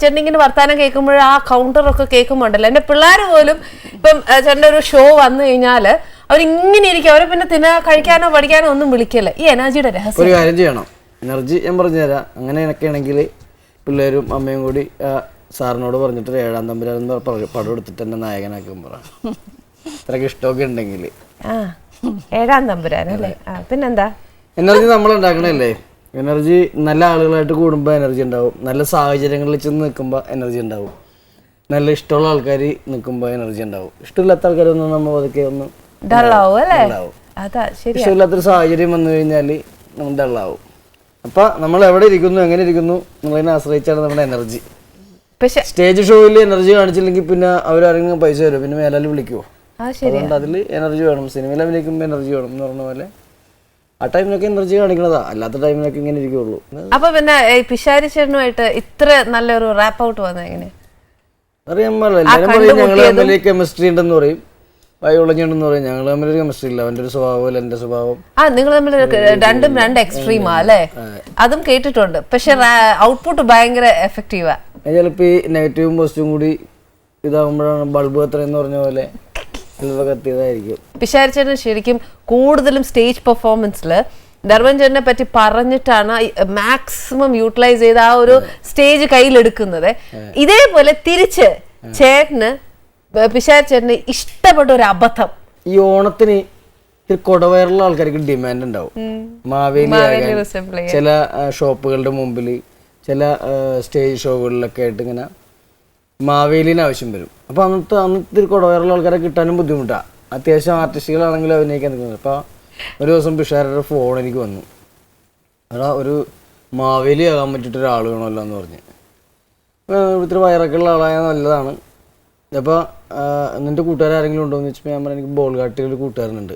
ചേട്ടൻ ഇങ്ങനെ വർത്താനം കേൾക്കുമ്പോൾ ആ കൗണ്ടറൊക്കെ കേൾക്കുമ്പോണ്ടല്ലോ. എന്റെ പിള്ളേർ പോലും ഇപ്പം ചേട്ടന്റെ ഒരു ഷോ വന്നു കഴിഞ്ഞാൽ അവരിങ്ങനെ ഇരിക്കും അവരെ പിന്നെ തിന്നാ കഴിക്കാനോ പഠിക്കാനോ ഒന്നും വിളിക്കല്ല. ഈ എനർജിയുടെ രഹസ്യം. ഒരു കാര്യം ചെയ്യണം. എനർജി ഞാൻ പറഞ്ഞു തരാം അങ്ങനെ എനിക്കാണെങ്കിൽ പിള്ളേരും അമ്മയും കൂടി സാറിനോട് പറഞ്ഞിട്ട് ഏഴാം പറഞ്ഞ പടം എടുത്തിട്ട് എന്നെ നായകനാക്കും പറ. ഇത്രയ്ക്ക് ഇഷ്ടമൊക്കെ ഉണ്ടെങ്കിൽ ഏഴാം തമ്പുരാൻ അല്ലേ പിന്നെന്താ? എനർജി നമ്മൾ ഉണ്ടാക്കണല്ലേ? എനർജി നല്ല ആളുകളായിട്ട് കൂടുമ്പോൾ എനർജി ഉണ്ടാവും. നല്ല സാഹചര്യങ്ങളിൽ ചെന്ന് നിൽക്കുമ്പോൾ എനർജി ഉണ്ടാവും. നല്ല ഇഷ്ടമുള്ള ആൾക്കാർ നിൽക്കുമ്പോൾ എനർജി ഉണ്ടാവും. ഇഷ്ടമില്ലാത്ത ആൾക്കാരൊന്നും നമ്മൾ പതുക്കെ ഒന്ന് ഡള്ളാവും അല്ലേ? ഉണ്ടാവും അതാ ശരി ഇഷ്ടമില്ലാത്തൊരു സാഹചര്യം വന്നു കഴിഞ്ഞാൽ നമ്മൾ ഡള്ളാവും അപ്പൊ നമ്മൾ എവിടെ ഇരിക്കുന്നു എങ്ങനെ ഇരിക്കുന്നു എന്നുള്ളതിനെ ആശ്രയിച്ചാണ് നമ്മുടെ എനർജി പക്ഷെ സ്റ്റേജ് ഷോയിൽ എനർജി കാണിച്ചില്ലെങ്കിൽ പിന്നെ അവരാരെങ്കിലും പൈസ തരും പിന്നെ മേലാൽ വിളിക്കുവോ? അതുകൊണ്ട് അതിൽ എനർജി വേണം. സിനിമയിൽ അഭിനയിക്കുമ്പോൾ എനർജി വേണം എന്ന് പറഞ്ഞ പോലെ ആ ടൈമിലൊക്കെ എനർജി കാണിക്കണതാ. അല്ലാത്ത ടൈമിലൊക്കെ ഇങ്ങനെ ഇരിക്കുള്ളൂ. അപ്പൊ പിന്നെ ഈ പിഷാരി ചേട്ടനുമായിട്ട് ഇത്ര നല്ലൊരു റാപ്പ് ഔട്ട് വന്നത് എങ്ങനെ അറിയാൻ പാടില്ല. എല്ലാവരും പറയും ഞങ്ങൾ തമ്മിൽ കെമിസ്ട്രി ഉണ്ടെന്ന് പറയും. ബയോളജി ഉണ്ടെന്ന് പറയും. ഞങ്ങൾ തമ്മിൽ ഒരു കെമിസ്ട്രി ഇല്ല. അവന്റെ ഒരു സ്വഭാവം സ്വഭാവം. ആ നിങ്ങൾ തമ്മിൽ രണ്ടും രണ്ട് എക്സ്ട്രീമാ അല്ലേ? അതും കേട്ടിട്ടുണ്ട്. പക്ഷെ ഔട്ട്പുട്ട് ഭയങ്കര എഫക്റ്റീവാ ചിലപ്പോ ഈ നെഗറ്റീവും പോസിറ്റീവും കൂടി ഇതാകുമ്പോഴാണ് ബൾബ് എത്ര എന്ന് പറഞ്ഞ പോലെ. ചിലപ്പോൾ കത്തിയതായിരിക്കും പിഷാരിച്ചേട്ടൻ ശരിക്കും കൂടുതലും സ്റ്റേജ് പെർഫോമൻസിൽ ധർമ്മഞ്ചേട്ടനെ പറ്റി പറഞ്ഞിട്ടാണ് മാക്സിമം യൂട്ടിലൈസ് ചെയ്ത് ആ ഒരു സ്റ്റേജ് കയ്യിലെടുക്കുന്നത്. ഇതേപോലെ തിരിച്ച് ചേട്ടന് പിശാരിച്ചേട്ടന് ഇഷ്ടപ്പെട്ട ഒരു അബദ്ധം. ഈ ഓണത്തിന് കൊടവയറുള്ള ആൾക്കാർക്ക് ഡിമാൻഡ് ഉണ്ടാവും. മാവേലി ചില ഷോപ്പുകളുടെ മുമ്പിൽ ചില സ്റ്റേജ് ഷോകളിലൊക്കെ ആയിട്ട് ഇങ്ങനെ മാവേലിന് ആവശ്യം വരും. അപ്പോൾ അന്നത്തെ അന്നത്തെ കൊടവയറുള്ള ആൾക്കാരെ കിട്ടാനും ബുദ്ധിമുട്ടാണ് അത്യാവശ്യം ആർട്ടിസ്റ്റുകളാണെങ്കിലും അഭിനയിക്കാൻ നിൽക്കുന്നത് അപ്പോൾ ഒരു ദിവസം പിഷാരുടെ ഫോൺ എനിക്ക് വന്നു. എടാ ഒരു മാവേലി ആകാൻ പറ്റിയിട്ട് ഒരാൾ വേണമല്ലോ എന്ന് പറഞ്ഞ്. ഇത്തിരി വയറൊക്കെ ഉള്ള ആളായ നല്ലതാണ്. അപ്പോൾ നിന്റെ കൂട്ടുകാരെങ്കിലും ഉണ്ടോ എന്ന് വെച്ചപ്പോൾ ഞാൻ പറഞ്ഞു എനിക്ക് ബോൾ കാട്ടിൽ ഒരു കൂട്ടുകാരനുണ്ട്.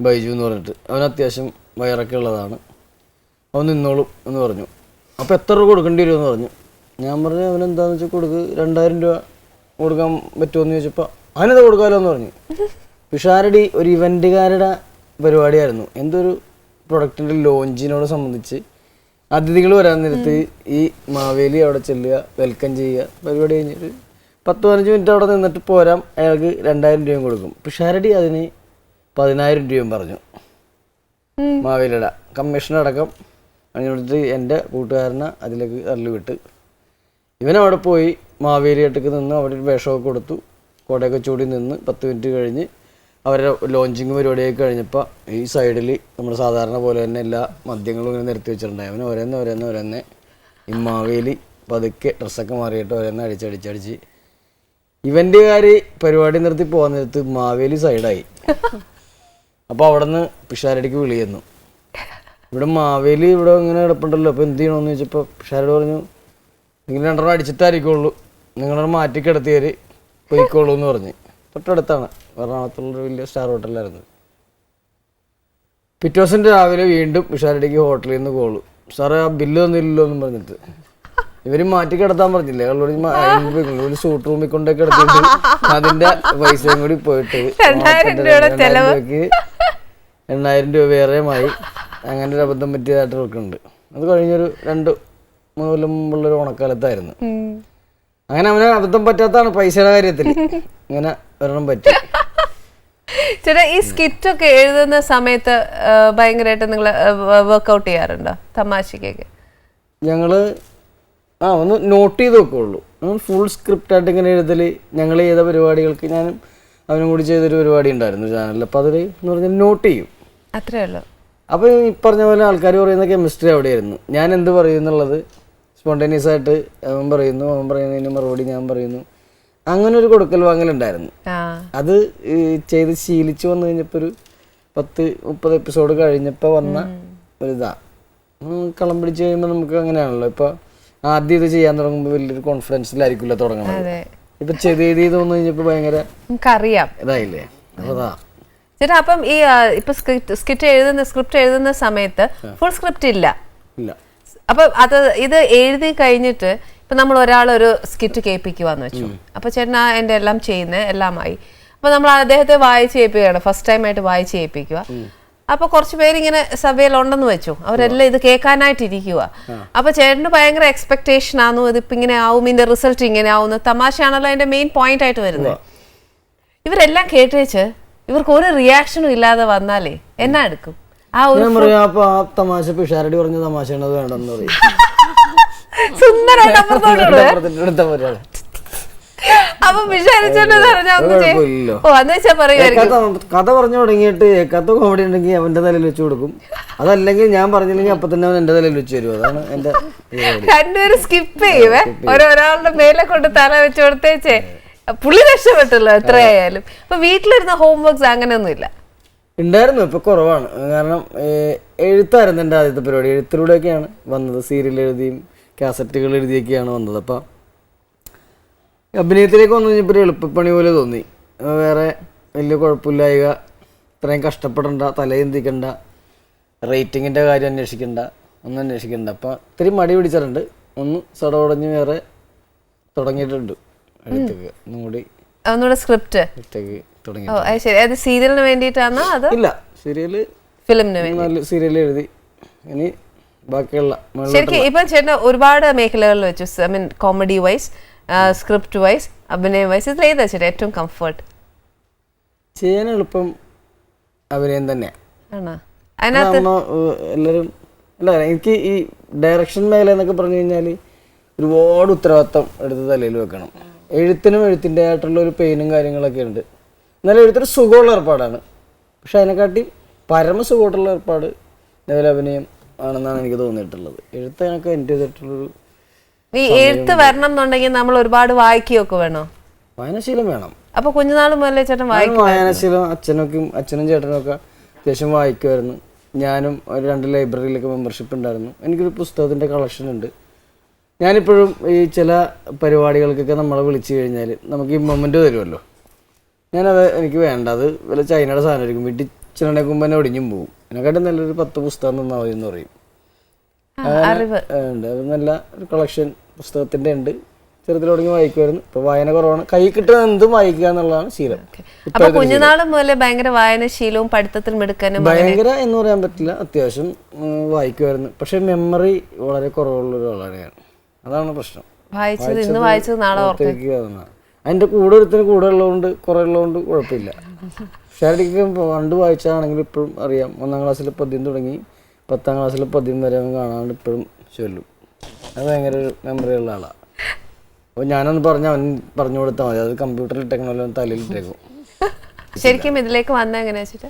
ബൈജു എന്ന് പറഞ്ഞിട്ട്. അവൻ അത്യാവശ്യം വയറൊക്കെ ഉള്ളതാണ്. അവൻ നിന്നോളും എന്ന് പറഞ്ഞു. അപ്പോൾ എത്ര രൂപ കൊടുക്കേണ്ടി വരുമെന്ന് പറഞ്ഞു. ഞാൻ പറഞ്ഞു അവൻ എന്താന്ന് വെച്ചാൽ കൊടുക്ക് രണ്ടായിരം രൂപ കൊടുക്കാൻ പറ്റുമോ എന്ന് ചോദിച്ചപ്പോൾ അവനത് കൊടുക്കാമല്ലോ എന്ന് പറഞ്ഞു. പിഷാരടി ഒരു ഇവന്റുകാരുടെ പരിപാടിയായിരുന്നു. എന്തൊരു പ്രൊഡക്റ്റിന്റെ ലോഞ്ചിനോട് സംബന്ധിച്ച് അതിഥികൾ വരാൻ നേരത്ത് ഈ മാവേലി അവിടെ ചെല്ലുക വെൽക്കം ചെയ്യുക പരിപാടി കഴിഞ്ഞിട്ട് പത്ത് പതിനഞ്ച് മിനിറ്റ് അവിടെ നിന്നിട്ട് പോരാം അയാൾക്ക് രണ്ടായിരം രൂപയും കൊടുക്കും. പിഷാരടി അതിന് പതിനായിരം രൂപയും പറഞ്ഞു. മാവേലിയുടെ കമ്മീഷൻ അടക്കം അതിനടുത്ത് എന്റെ കൂട്ടുകാരനെ അതിലേക്ക് തള്ളി വിട്ട് ഇവൻ അവിടെ പോയി മാവേലിയായിട്ടൊക്കെ നിന്ന് അവിടെ ഒരു വേഷമൊക്കെ കൊടുത്തു. കോടയൊക്കെ ചൂടി നിന്ന് പത്ത് മിനിറ്റ് കഴിഞ്ഞ് അവരുടെ ലോഞ്ചിങ് പരിപാടിയൊക്കെ കഴിഞ്ഞപ്പോൾ ഈ സൈഡിൽ നമ്മൾ സാധാരണ പോലെ തന്നെ എല്ലാ മദ്യങ്ങളും ഇങ്ങനെ നിർത്തി വെച്ചിട്ടുണ്ടായി. അവൻ ഓരോന്ന് ഓരോന്ന് ഓരോന്ന് ഈ മാവേലി പതുക്കെ ഡ്രസ്സൊക്കെ മാറിയിട്ട് ഓരോന്ന് അടിച്ചടിച്ചടിച്ച് ഇവന്റുകാർ പരിപാടി നിർത്തി പോകാൻ നേരത്ത് മാവേലി സൈഡായി അപ്പോൾ അവിടെ നിന്ന് പിഷാരടിക്ക് വിളിയെന്നു ഇവിടെ മാവേലി ഇവിടെ ഇങ്ങനെ കിടപ്പുണ്ടല്ലോ. അപ്പോൾ എന്ത് ചെയ്യണമെന്ന് ചോദിച്ചപ്പോൾ പിഷാരോട് പറഞ്ഞു നിങ്ങൾ രണ്ടെണ്ണം അടിച്ചിട്ടായിരിക്കുള്ളൂ. നിങ്ങളെ മാറ്റി കിടത്തിയവർ പോയിക്കോളൂ എന്ന് പറഞ്ഞ്. തൊട്ടടുത്താണ്. എറണാകുളത്തുള്ളൊരു വലിയ സ്റ്റാർ ഹോട്ടലായിരുന്നു. പിറ്റേ ദിവസം രാവിലെ വീണ്ടും ഉഷാരടിക്ക് ഹോട്ടലിൽ നിന്ന് കോളു. സാറേ ആ ബില്ല് തന്നില്ലല്ലോ എന്നും പറഞ്ഞിട്ട്. ഇവർ മാറ്റി കിടത്താൻ പറഞ്ഞില്ലേ കള്ളൂടി ഒരു സൂട്ട് റൂമിൽ കൊണ്ടൊക്കെ കിടത്തിയിട്ട് അതിന്റെ പൈസയും കൂടി പോയിട്ട്. രൂപയ്ക്ക് എണ്ണായിരം രൂപ വേറെയുമായി അങ്ങനെ ഒരു അബദ്ധം പറ്റിയതായിട്ട് ഉണ്ട് അത് കഴിഞ്ഞൊരു രണ്ട് മുമ്പുള്ള ഒരു ഓണക്കാലത്തായിരുന്നു. അങ്ങനെ അവന് അബദ്ധം പറ്റാത്തതാണ് പൈസയുടെ കാര്യത്തിൽ ഇങ്ങനെ ഒരെണ്ണം പറ്റി. ചേട്ടാ ഈ സ്കിറ്റ് ഒക്കെ എഴുതുന്ന സമയത്ത് ഭയങ്കരമായിട്ട് നിങ്ങൾ വർക്ക്ഔട്ട് ചെയ്യാറുണ്ടോ? തമാശക്കൊക്കെ? ഞങ്ങൾ ആ ഒന്ന് നോട്ട് ചെയ്ത് വെക്കുള്ളൂ. ഫുൾ സ്ക്രിപ്റ്റ് ആയിട്ട് ഇങ്ങനെ എഴുതൽ ഞങ്ങൾ ചെയ്ത പരിപാടികൾക്ക് ഞാനും അവനും കൂടി ചെയ്തൊരു പരിപാടി ഉണ്ടായിരുന്നു ചാനലിൽ അപ്പോൾ അതിൽ എന്ന് പറഞ്ഞാൽ നോട്ട് ചെയ്യും. അത്രേ ഉള്ളൂ. അപ്പോൾ ഈ പറഞ്ഞ പോലെ ആൾക്കാർ പറയുന്ന കെമിസ്ട്രി അവിടെയായിരുന്നു. ഞാൻ എന്ത് പറയും എന്നുള്ളത് സ്പോണ്ടേനിയസ് ആയിട്ട് അവൻ പറയുന്നു അവൻ പറയുന്നതിന് മറുപടി ഞാൻ പറയുന്നു. അങ്ങനെ ഒരു കൊടുക്കൽ വാങ്ങലുണ്ടായിരുന്നു അത് ചെയ്ത് ശീലിച്ചു വന്നു കഴിഞ്ഞപ്പോൾ ഒരു പത്ത് മുപ്പത് എപ്പിസോഡ് കഴിഞ്ഞപ്പോൾ വന്ന ഒരിതാ. കളം പിടിച്ച് കഴിയുമ്പോൾ നമുക്ക് അങ്ങനെയാണല്ലോ. ഇപ്പോൾ ആദ്യം ഇത് ചെയ്യാൻ തുടങ്ങുമ്പോൾ വലിയൊരു കോൺഫിഡൻസിലായിരിക്കില്ല തുടങ്ങുന്നത് ഇപ്പൊ ചെയ്ത് ചെയ്ത് വന്നു കഴിഞ്ഞപ്പോ ഭയങ്കര നമുക്കറിയാം. ഇതായില്ലേ? അപ്പോൾ അതാ. ചേട്ടാ അപ്പം ഈ ഇപ്പൊ സ്ക്രിപ്റ്റ് സ്കിറ്റ് എഴുതുന്ന സ്ക്രിപ്റ്റ് എഴുതുന്ന സമയത്ത് ഫുൾ സ്ക്രിപ്റ്റ് ഇല്ല. ഇല്ല. അപ്പൊ അത് ഇത് എഴുതി കഴിഞ്ഞിട്ട് ഇപ്പൊ നമ്മൾ ഒരാൾ ഒരു സ്കിറ്റ് കേൾപ്പിക്കുവാന്ന് വെച്ചു. അപ്പൊ ചേട്ടൻ ആ എന്റെ എല്ലാം ചെയ്യുന്നത് എല്ലാമായി. അപ്പൊ നമ്മൾ അദ്ദേഹത്തെ വായിച്ച് കേൾപ്പിക്കുകയാണ് ഫസ്റ്റ് ടൈം ആയിട്ട് വായിച്ച് കേൾപ്പിക്കുക അപ്പൊ കുറച്ച് പേര് ഇങ്ങനെ സഭയിൽ ഉണ്ടെന്ന് വെച്ചു. അവരെല്ലാം ഇത് കേൾക്കാനായിട്ട് ഇരിക്കുക അപ്പൊ ചേട്ടന് ഭയങ്കര എക്സ്പെക്ടേഷൻ ആന്നു. ഇതിപ്പോ ഇങ്ങനെ ആവും ഇതിന്റെ റിസൾട്ട് ഇങ്ങനെ ആവുന്നു. തമാശയാണല്ലോ അതിന്റെ മെയിൻ പോയിന്റ് ആയിട്ട് വരുന്നത്. ഇവരെല്ലാം കേട്ടേച്ച് ഇവർക്ക് ഒരു റിയാക്ഷനും ഇല്ലാതെ വന്നാലേ എന്നാ എടുക്കും? ഞാൻ പറയാം അപ്പൊ ആ തമാശ പിഷാരടി പറഞ്ഞ തമാശയാണ് അത് വേണ്ടെന്ന് പറയും. അപ്പൊ വിചാരിച്ചോണ്ട് പറഞ്ഞാ? ഒന്നും ചെയ്യ്. കുഴപ്പമില്ലല്ലോ. ഓ അന്ന് വെച്ചാ പറയുമായിരിക്കും കഥ കഥ പറഞ്ഞു തുടങ്ങിയിട്ട് ഏക്കാത്ത കോമഡി ഉണ്ടെങ്കിൽ അവന്റെ തലയിൽ വെച്ച് കൊടുക്കും. അതല്ലെങ്കിൽ ഞാൻ പറഞ്ഞില്ലെങ്കിൽ അപ്പൊ തന്നെ അവൻ എന്റെ തലയിൽ വെച്ച് തരും. അതാണ് എന്റെ പരിപാടി. രണ്ടുപേരും സ്കിപ്പ് ചെയ്യുവേ ഒരാളുടെ മേലെ കൊണ്ട് തല വെച്ച് കൊടുത്തേച്ചേ. പുള്ളി രക്ഷപ്പെട്ടല്ലോ എത്രയായാലും. അപ്പൊ വീട്ടിലിരുന്ന ഹോംവർക്സ് അങ്ങനെയൊന്നും ഇല്ല ഉണ്ടായിരുന്നു ഇപ്പൊ കുറവാണ്. കാരണം എഴുത്തായിരുന്നു എന്റെ ആദ്യത്തെ പരിപാടി. എഴുത്തിലൂടെയൊക്കെയാണ് വന്നത്. സീരിയൽ എഴുതിയും കാസറ്റുകൾ എഴുതിയൊക്കെയാണ് വന്നത്. അപ്പം അഭിനയത്തിലേക്ക് വന്നു കഴിഞ്ഞപ്പോൾ ഒരു എളുപ്പപ്പണി പോലെ തോന്നി. വേറെ വലിയ കുഴപ്പമില്ലായിക ഇത്രയും കഷ്ടപ്പെടണ്ട തലയെന്തിക്കണ്ട റേറ്റിങ്ങിന്റെ കാര്യം അന്വേഷിക്കണ്ട ഒന്നും അന്വേഷിക്കണ്ട. അപ്പം ഇത്തിരി മടി പിടിച്ചിട്ടുണ്ട്. ഒന്ന് സടവടഞ്ഞ് വേറെ തുടങ്ങിയിട്ടുണ്ട് എഴുത്തേക്ക്. ഒന്നുകൂടി ഒന്നുകൂടെ സ്ക്രിപ്റ്റ്. തുടങ്ങി. ഓ അത് ശരി. അത് സീരിയലിന് വേണ്ടിയിട്ടാണോ അത് ഇല്ല സീരിയൽ ഫിലിമിന് വേണ്ടി നല്ല സീരിയൽ എഴുതി. ഇനി ബാക്കിയുള്ള മുകളിലോട്ട് ശരിക്കും ഇപ്പം ചേട്ടൻ ഒരുപാട് മേഖലകളിൽ വെച്ചു. I mean comedy wise script wise അഭിനയം വൈസ് ഇതിൽ ഏതാ ചേട്ടാ ഏറ്റവും കംഫർട്ട് ചെയ്യാൻ എളുപ്പം അഭിനയം തന്നെയാണ് ആണോ? അതിനകത്ത് നമ്മ എല്ലാവരും അല്ല എനിക്ക് ഈ ഡയറക്ഷൻ മേഖല എന്നൊക്കെ പറഞ്ഞു കഴിഞ്ഞാൽ ഒരുപാട് ഉത്തരവാദിത്തം എടുത്ത് തലയിൽ വെക്കണം. എഴുത്തിനും എഴുത്തിന്റെ ആയിട്ടുള്ള ഒരു പെയിനും കാര്യങ്ങളൊക്കെ ഉണ്ട്. എന്നാലും എഴുത്തൊരു സുഖമുള്ള ഏർപ്പാടാണ്. പക്ഷെ അതിനെക്കാട്ടി പരമ സുഖമായിട്ടുള്ള ഏർപ്പാട് ലെവൽ അഭിനയം ആണെന്നാണ് എനിക്ക് തോന്നിയിട്ടുള്ളത്. എഴുത്ത് എനിക്ക് എന്റെ ചെയ്തിട്ടുള്ളൊരു ഈ എഴുത്ത് വരണം എന്നുണ്ടെങ്കിൽ നമ്മൾ ഒരുപാട് വായിക്കുകയൊക്കെ വേണോ? വായനാശീലം വേണം. അപ്പൊ കുഞ്ഞുനാൾ മുതലേ ചേട്ടൻ വായിക്കും വായനാശീലം അച്ഛനൊക്കെ അച്ഛനും ചേട്ടനും ഒക്കെ അത്യാവശ്യം വായിക്കുമായിരുന്നു. ഞാനും ഒരു രണ്ട് ലൈബ്രറിയിലൊക്കെ മെമ്പർഷിപ്പ് ഉണ്ടായിരുന്നു. എനിക്കൊരു പുസ്തകത്തിന്റെ കളക്ഷൻ ഉണ്ട്. ഞാനിപ്പോഴും ഈ ചില പരിപാടികൾക്കൊക്കെ നമ്മളെ വിളിച്ചു കഴിഞ്ഞാൽ നമുക്ക് ഈ മൊമെന്റ് തരുമല്ലോ ഞാനത് എനിക്ക് വേണ്ട അത് വല്ല ചൈനയുടെ സാധനമായിരിക്കും വീട്ടിൽ ചിലണേക്കുമ്പോൾ തന്നെ ഒടിഞ്ഞും പോകും എന്നെക്കാട്ടും നല്ലൊരു പത്ത് പുസ്തകം തന്നാൽ മതി എന്ന് പറയും. ഉണ്ട്. അത് നല്ല ഒരു കളക്ഷൻ പുസ്തകത്തിന്റെ ഉണ്ട്. ചെറുതിൽ തുടങ്ങി വായിക്കുമായിരുന്നു. ഇപ്പൊ വായന കുറവാണ്. കൈ കിട്ടുന്ന എന്തും വായിക്കുക എന്നുള്ളതാണ് ശീലം. അപ്പൊ കുഞ്ഞുനാൾ മുതലേ ഭയങ്കര വായനശീലവും പഠിത്തത്തിൽ മിടുക്കാനും ഭയങ്കര എന്ന് പറയാൻ പറ്റില്ല. അത്യാവശ്യം വായിക്കുമായിരുന്നു. പക്ഷെ മെമ്മറി വളരെ കുറവുള്ള ഒരാളാണ് ഞാൻ. അതാണ് പ്രശ്നം. വായിച്ചത് ഇന്ന് വായിച്ചത് നാളെ ഓർത്തേക്ക് അതിന്റെ കൂടെ ഒരുത്തിന് കൂടെ ഉള്ളതുകൊണ്ട് കുറെ ഉള്ളതുകൊണ്ട് കുഴപ്പമില്ല. ശാരീരിക പണ്ട് വായിച്ചാണെങ്കിൽ ഇപ്പോഴും അറിയാം. ഒന്നാം ക്ലാസ്സിൽ പദ്യം തുടങ്ങി പത്താം ക്ലാസ്സിൽ പദ്യം വരെ അവൻ കാണാണ്ട് ഇപ്പോഴും ചൊല്ലും. അത് ഭയങ്കര ഒരു മെമ്മറി ഉള്ള ആളാണ് അപ്പോൾ ഞാനൊന്ന് പറഞ്ഞ അവൻ പറഞ്ഞു കൊടുത്താൽ മതി. അത് കമ്പ്യൂട്ടറിൽ ഇട്ടേക്കണമല്ലോ തലയിൽ ഇട്ടേക്കും. ശരിക്കും ഇതിലേക്ക് വന്ന എങ്ങനെയാ വെച്ചിട്ട്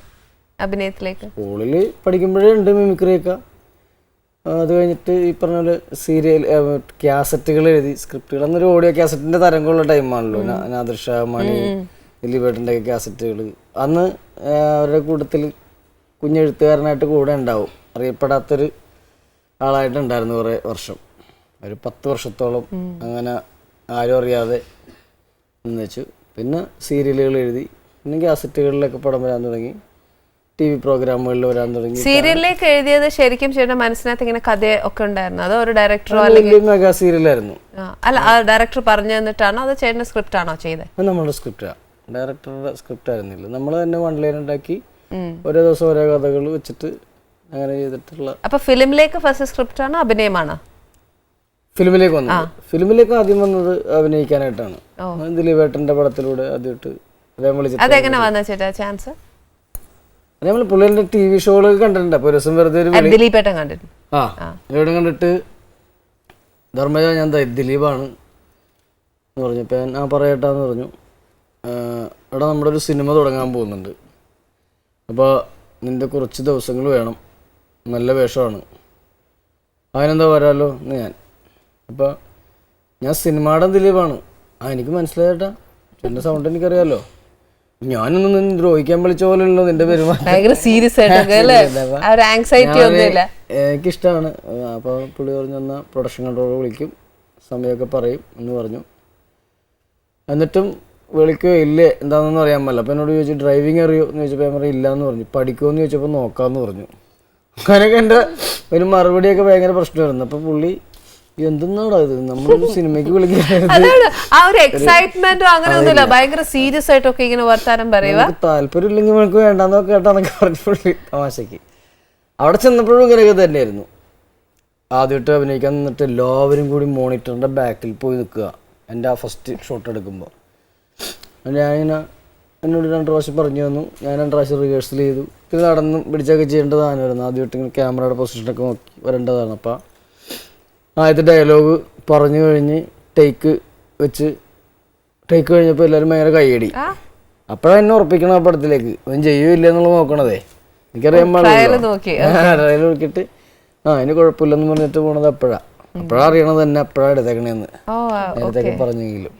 അഭിനയത്തിലേക്ക്? സ്കൂളിൽ പഠിക്കുമ്പോഴേ ഉണ്ട് മിമിക്രിയൊക്കെ അത് കഴിഞ്ഞിട്ട് ഈ പറഞ്ഞ പോലെ സീരിയൽ ക്യാസറ്റുകൾ എഴുതി സ്ക്രിപ്റ്റുകൾ അന്നൊരു ഓഡിയോ ക്യാസറ്റിന്റെ തരംഗമുള്ള ടൈമാണല്ലോ നാദർഷ മണി ദിലീപേട്ടന്റെ ഒക്കെ ക്യാസറ്റുകൾ അന്ന് അവരുടെ കൂട്ടത്തിൽ കുഞ്ഞെഴുത്തുകാരനായിട്ട് കൂടെ ഉണ്ടാവും. അറിയപ്പെടാത്തൊരു ആളായിട്ടുണ്ടായിരുന്നു കുറേ വർഷം. ഒരു പത്ത് വർഷത്തോളം അങ്ങനെ ആരും അറിയാതെ എന്ന് വെച്ചു. പിന്നെ സീരിയലുകൾ എഴുതി പിന്നെ ക്യാസറ്റുകളിലൊക്കെ പടം വരാൻ തുടങ്ങി. ടി വി പ്രോഗ്രാമുകളിൽ വരാൻ തുടങ്ങി. സീരിയലിലേക്ക് എഴുതിയത് ശരിക്കും ചേട്ടൻ മനസ്സിനകത്ത് ഇങ്ങനെ കഥ ഒക്കെ ഉണ്ടായിരുന്നു. അതോ ഒരു ഡയറക്ടറോ അല്ലെങ്കിൽ മെഗാ സീരിയലായിരുന്നു അല്ല ആ ഡയറക്ടർ പറഞ്ഞു തന്നിട്ടാണോ അതോ ചേട്ടന്റെ സ്ക്രിപ്റ്റ് ആണോ ചെയ്തത് അത് നമ്മുടെ സ്ക്രിപ്റ്റാണ് ഡയറക്ടറുടെ സ്ക്രിപ്റ്റ് ആയിരുന്നില്ല. നമ്മൾ തന്നെ വൺ ലൈൻ ഉണ്ടാക്കി ഓരോ ദിവസം ഓരോ കഥകൾ വെച്ചിട്ട് അങ്ങനെ ചെയ്തിട്ടുള്ള അപ്പൊ ഫിലിമിലേക്ക് ഫസ്റ്റ് സ്ക്രിപ്റ്റ് ആണോ അഭിനയമാണോ? ഫിലിമിലേക്ക് വന്നത്. ഫിലിമിലേക്ക് ആദ്യം വന്നത് അഭിനയിക്കാനായിട്ടാണ്. ദിലീപേട്ടന്റെ പടത്തിലൂടെ ആദ്യമായിട്ട് അതെങ്ങനെ വന്ന ചേട്ടാ? ചാൻസ് നമ്മൾ പുള്ളിന്റെ ടി വി ഷോകളൊക്കെ കണ്ടിട്ടുണ്ട്. അപ്പൊ രസം വെറുതെ ഒരു ദിലീപേട്ടൻ കണ്ടിട്ടുണ്ട്. ആ ഇവിടെ കണ്ടിട്ട് ധർമ്മജ ഞാൻ ദിലീപാണ് എന്ന് പറഞ്ഞപ്പോൾ ഞാൻ ആ പറയട്ടാന്ന് പറഞ്ഞു. എടാ ഇവിടെ നമ്മുടെ ഒരു സിനിമ തുടങ്ങാൻ പോകുന്നുണ്ട്. അപ്പോൾ നിന്റെ കുറച്ച് ദിവസങ്ങൾ വേണം. നല്ല വേഷമാണ്. അതിനെന്താ വരാമല്ലോ എന്ന് ഞാൻ. അപ്പോൾ ഞാൻ സിനിമാടൻ ദിലീപാണ്. ആ എനിക്ക് മനസ്സിലായേട്ടാ എന്റെ സൗണ്ട് എനിക്കറിയാമല്ലോ ഞാനൊന്നും നിന്ന് ദ്രോഹിക്കാൻ വിളിച്ച പോലെയുള്ളൂ നിന്റെ പെരുമാറ്റം. സീരിയസ് ആയിട്ടൊക്കെ ആങ്സൈറ്റി ഒന്നുമില്ല. എനിക്കിഷ്ടമാണ് അപ്പോൾ പുള്ളി പറഞ്ഞു എന്നാൽ പ്രൊഡക്ഷൻ കൺട്രോളർ വിളിക്കും. സമയമൊക്കെ പറയും എന്ന് പറഞ്ഞു. എന്നിട്ടും വിളിക്കുകയോ ഇല്ലേ എന്താണെന്നൊന്നും അറിയാൻ പറ്റില്ല അപ്പോൾ എന്നോട് ചോദിച്ചു ഡ്രൈവിംഗ് അറിയോ? എന്ന് ചോദിച്ചപ്പോൾ ഞാൻ പറയും ഇല്ല എന്ന് പറഞ്ഞു. പഠിക്കുമോ എന്ന് ചോദിച്ചപ്പോൾ നോക്കാന്ന് പറഞ്ഞു. അങ്ങനെയൊക്കെ എന്റെ ഒരു മറുപടിയൊക്കെ ഭയങ്കര പ്രശ്നമായിരുന്നു. അപ്പോൾ പുള്ളി എന്തെന്നാടാ ഇത്? നമ്മളൊരു സിനിമയ്ക്ക് വിളിക്കുന്നത് ആ ഒരു എക്സൈറ്റ്മെന്റോ അങ്ങനെ ഒന്നുമില്ല ഭയങ്കര സീരിയസ് ആയിട്ടൊക്കെ ഇങ്ങനെ വർത്താനം പറയുക നമുക്ക് താല്പര്യം ഇല്ലെങ്കിൽ നമുക്ക് വേണ്ടാന്നൊക്കെ കേട്ടാന്നൊക്കെ പറഞ്ഞപ്പോഴേ തമാശക്ക്. അവിടെ ചെന്നപ്പോഴും ഇങ്ങനെയൊക്കെ തന്നെയായിരുന്നു. ആദ്യമായിട്ട് അഭിനയിക്കാൻ നിന്നിട്ട് എല്ലാവരും കൂടി മോണിറ്ററിന്റെ ബാക്കിൽ പോയി നിൽക്കുക. എന്റെ ആ ഫസ്റ്റ് ഷോട്ട് എടുക്കുമ്പോൾ ഞാനിങ്ങനെ എന്നോട് രണ്ട് പ്രാവശ്യം പറഞ്ഞു തന്നു. ഞാൻ രണ്ട് പ്രാവശ്യം റിഹേഴ്സൽ ചെയ്തു. ഇത് നടന്നും പിടിച്ചൊക്കെ ചെയ്യേണ്ടതാണ് വരുന്നത് ആദ്യമായിട്ട് ഇങ്ങനെ ക്യാമറയുടെ പൊസിഷനൊക്കെ നോക്കി വരേണ്ടതാണ്. അപ്പം ആദ്യത്തെ ഡയലോഗ് പറഞ്ഞു കഴിഞ്ഞ് ടേക്ക് വെച്ച് ടേക്ക് കഴിഞ്ഞപ്പോൾ എല്ലാവരും ഭയങ്കര കൈയടി. അപ്പോഴാണ് എന്നെ ഉറപ്പിക്കണം ആ പടത്തിലേക്ക്. അവൻ ചെയ്യുമില്ല എന്നുള്ളത് നോക്കണതേ. എനിക്കറിയാൻ നോക്കി, ട്രയൽ നോക്കിയിട്ട് ആ അതിന് കുഴപ്പമില്ലെന്ന് പറഞ്ഞിട്ട് പോണത് അപ്പോഴാ. അപ്പോഴാ അറിയണത് തന്നെ അപ്പോഴാണ് എടുത്തേക്കണേന്ന്. ആ, പറഞ്ഞെങ്കിലും.